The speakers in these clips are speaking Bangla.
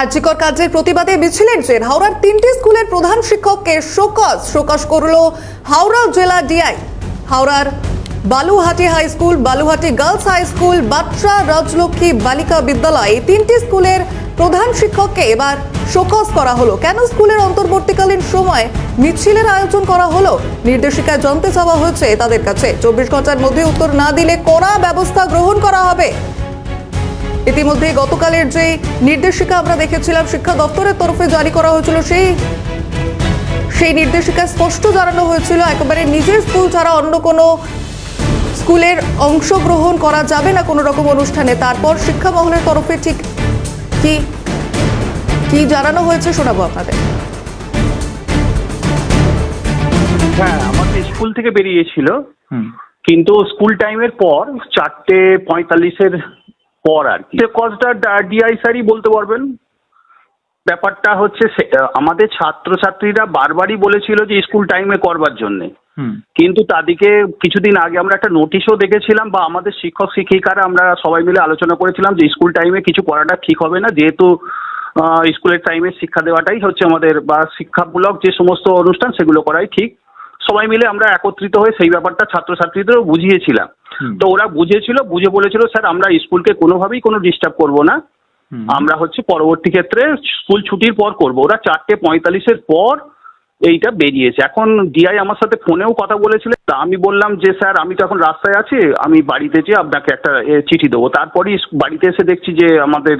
আর্যিকর কার্যের প্রতিবাদে মিছিলের জের। হাওড়ার তিনটি স্কুলের প্রধান শিক্ষককে শোকজ। প্রকাশ করল হাওড়া জেলা ডিআই হাওড়ার Baluhati high school, Baluhati girls high school, Batra Rajlakshmi বালিকা বিদ্যালয়। এই তিনটি স্কুলের প্রধান শিক্ষককে এবার শোকজ করা হলো। কেন স্কুলের অন্তর্বর্তীকালীন সময় মিছিলের আয়োজন করা হলো? নির্দেশিকায় জানতে চাওয়া হয়েছে তাদের কাছে। চব্বিশ ঘণ্টার মধ্যে উত্তর না দিলে কড়া ব্যবস্থা গ্রহণ করা হবে। ইতিমধ্যে গতকালের যে নির্দেশিকা আমরা দেখেছিলাম শিক্ষা দপ্তরের তরফে জারি করা হয়েছিল সেই সেই নির্দেশিকায় স্পষ্ট জানানো হয়েছিল একেবারে নিজের স্কুল ছাড়া অন্য কোনো স্কুলের অংশগ্রহণ করা যাবে না কোনো রকম অনুষ্ঠানে। তারপর শিক্ষা মহলের তরফে ঠিক কি কি জানানো হয়েছে শোনাবো আপনাদের। হ্যাঁ আমাদের স্কুল থেকে বেরিয়েছিল। কিন্তু স্কুল টাইমের পর চারটে পঁয়তাল্লিশের পর আর কি। কজটা ডিআই স্যারই বলতে পারবেন? ব্যাপারটা হচ্ছে সে- আমাদের ছাত্রছাত্রীরা বারবারই বলেছিল যে স্কুল টাইমে করবার জন্যে। কিন্তু তাদেরকে কিছুদিন আগে আমরা একটা নোটিশও দেখেছিলাম বা আমাদের শিক্ষক শিক্ষিকারা আমরা সবাই মিলে আলোচনা করেছিলাম যে স্কুল টাইমে কিছু করাটা ঠিক হবে না। যেহেতু স্কুলের টাইমে শিক্ষা দেওয়াটাই হচ্ছে আমাদের বা শিক্ষামূলক যে সমস্ত অনুষ্ঠান সেগুলো করাই ঠিক। সবাই মিলে আমরা একত্রিত হয়ে সেই ব্যাপারটা ছাত্রছাত্রীদেরও বুঝিয়েছিলাম। তো ওরা বুঝেছিল বুঝে বলেছিল স্যার আমরা স্কুলকে কোনোভাবেই কোনো ডিস্টার্ব করব না। আমরা হচ্ছে পরবর্তী ক্ষেত্রে স্কুল ছুটির পর করব। ওরা চারটে পঁয়তাল্লিশের পর এইটা বেরিয়েছে। এখন ডিআই আমার সাথে ফোনেও কথা বলেছিলেন আমি বললাম যে, স্যার, আমি তো এখন রাস্তায় আছি, আমি বাড়িতে যেয়ে আপনাকে একটা চিঠি দেবো। তারপরেই বাড়িতে এসে দেখছি যে, আমাদের,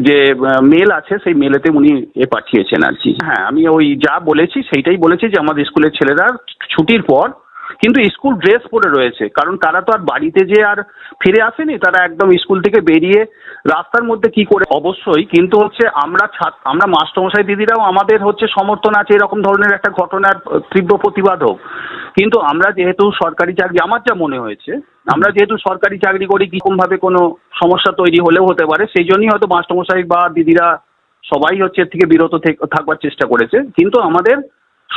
যে মেল আছে, সেই মেলেতে উনি এ পাঠিয়েছেন আর কি। হ্যাঁ আমি ওই যা বলেছি, সেইটাই বলেছি যে, আমাদের স্কুলের ছেলেরা ছুটির পর কিন্তু স্কুল ড্রেস পরে রয়েছে, কারণ তারা তো আর বাড়িতে যে আর ফিরে আসেনি, তারা একদম স্কুল থেকে বেরিয়ে রাস্তার মধ্যে কি করে, অবশ্যই, কিন্তু হচ্ছে আমরা আমরা মাস্টারমশাই দিদিরাও আমাদের হচ্ছে সমর্থন আছে এরকম ধরনের একটা ঘটনার তীব্র প্রতিবাদ হোক। কিন্তু আমরা যেহেতু সরকারি চাকরি, আমার যা মনে হয়েছে, আমরা যেহেতু সরকারি চাকরি করি কীরকম ভাবে কোনো সমস্যা তৈরি হলেও হতে পারে, সেই জন্যই হয়তো মাস্টারমশাই বা দিদিরা সবাই হচ্ছে থেকে বিরত থেক- থাকবার চেষ্টা করেছে। কিন্তু আমাদের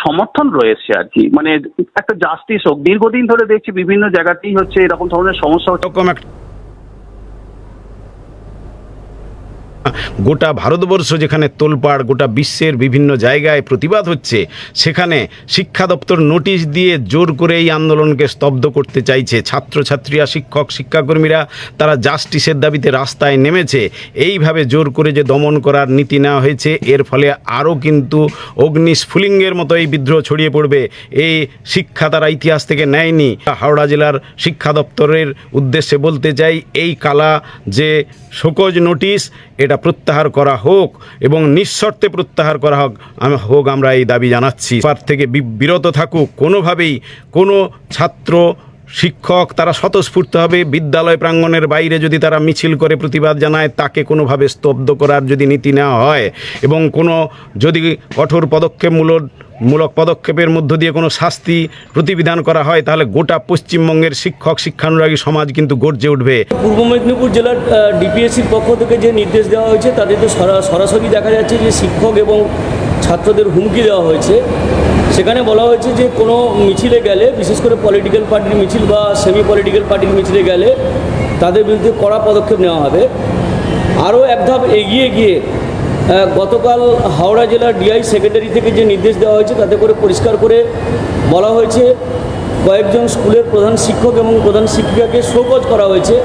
সমর্থন রয়েছে আর কি। মানে একটা জাস্টিস হোক, দীর্ঘদিন ধরে দেখছি বিভিন্ন জায়গাতেই হচ্ছে এরকম ধরনের সমস্যা হচ্ছে এরকম একটা গোটা ভারতবর্ষ যেখানে তোলপাড়, গোটা বিশ্বের বিভিন্ন জায়গায় প্রতিবাদ হচ্ছে, সেখানে শিক্ষা দপ্তর নোটিশ দিয়ে জোর করে এই আন্দোলনকে স্তব্ধ করতে চাইছে ছাত্রছাত্রীরা, শিক্ষক, শিক্ষাকর্মীরা। তারা জাস্টিসের দাবিতে রাস্তায় নেমেছে। এইভাবে জোর করে যে দমন করার নীতি নেওয়া হয়েছে, এর ফলে আরও কিন্তু অগ্নিস্ফুলিঙ্গের মতো এই বিদ্রোহ ছড়িয়ে পড়বে। এই শিক্ষা তারা ইতিহাস থেকে নেয়নি। হাওড়া জেলার শিক্ষা দপ্তরের উদ্দেশ্যে বলতে চাই, এই কালা যে শোকজ নোটিশ, এটা প্রত্যাহার করা হোক এবং নিঃশর্তে প্রত্যাহার করা হোক হোক আমরা এই দাবি জানাচ্ছি। পার থেকে বিরত থাকুক। কোনোভাবেই কোনো ছাত্র, শিক্ষক তারা স্বতঃস্ফূর্ত হবে। বিদ্যালয় প্রাঙ্গণের বাইরে যদি তারা মিছিল করে প্রতিবাদ জানায়, তাকে কোনোভাবে স্তব্ধ করার যদি নীতি নেওয়া হয় এবং কোনো যদি কঠোর পদক্ষেপমূলক মূলক পদক্ষেপের মধ্য দিয়ে কোনো শাস্তি প্রতিবিধান করা হয়, তাহলে গোটা পশ্চিমবঙ্গের শিক্ষক, শিক্ষানুরাগী সমাজ কিন্তু গর্জে উঠবে। পূর্ব মেদিনীপুর জেলার ডিপিএসসির পক্ষ থেকে যে নির্দেশ দেওয়া হয়েছে তাদের তো সরা- সরাসরি দেখা যাচ্ছে যে শিক্ষক এবং ছাত্রদের হুমকি দেওয়া হয়েছে। সেখানে বলা হয়েছে যে কোনো মিছিলে গেলে, বিশেষ করে পলিটিক্যাল পার্টির মিছিল বা সেমি পলিটিক্যাল পার্টির মিছিলে গেলে, তাদের বিরুদ্ধে কড়া পদক্ষেপ নেওয়া হবে। আরও এক ধাপ এগিয়ে গিয়ে গতকাল হাওড়া জেলার ডিআই সেক্রেটারি থেকে যে নির্দেশ দেওয়া হয়েছে, তাতে করে পরিষ্কার করে বলা হয়েছে কয়েকজন স্কুলের প্রধান শিক্ষক এবং প্রধান শিক্ষিকাকে শোকজ করা হয়েছে।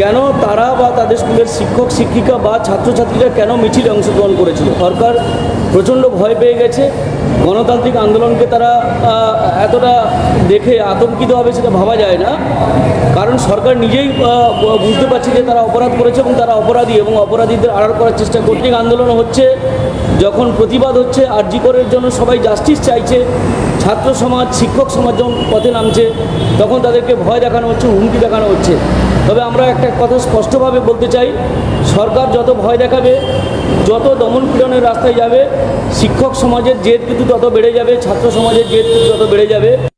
কেন তারা বা তাদের স্কুলের শিক্ষক, শিক্ষিকা বা ছাত্রছাত্রীরা কেন মিছিলে অংশগ্রহণ করেছিল? সরকার প্রচণ্ড ভয় পেয়ে গেছে। গণতান্ত্রিক আন্দোলনকে তারা এতটা দেখে আতঙ্কিত হবে সেটা ভাবা যায় না। কারণ সরকার নিজেই বুঝতে পারছে যে তারা অপরাধ করেছে এবং তারা অপরাধী এবং অপরাধীদের আড়াল করার চেষ্টা করছে আন্দোলন হচ্ছে। যখন প্রতিবাদ হচ্ছে আরজিকরের জন্য সবাই জাস্টিস চাইছে। ছাত্র সমাজ, শিক্ষক সমাজ যখন পথে নামছে, তখন তাদেরকে ভয় দেখানো হচ্ছে, হুমকি দেখানো হচ্ছে। তবে আমরা একটা কথা স্পষ্টভাবে বলতে চাই, সরকার যত ভয় দেখাবে, যত দমন পীড়নের রাস্তায় যাবে, শিক্ষক সমাজের জেদ কিন্তু তত বেড়ে যাবে, ছাত্র সমাজের জেদ কিন্তু তত বেড়ে যাবে।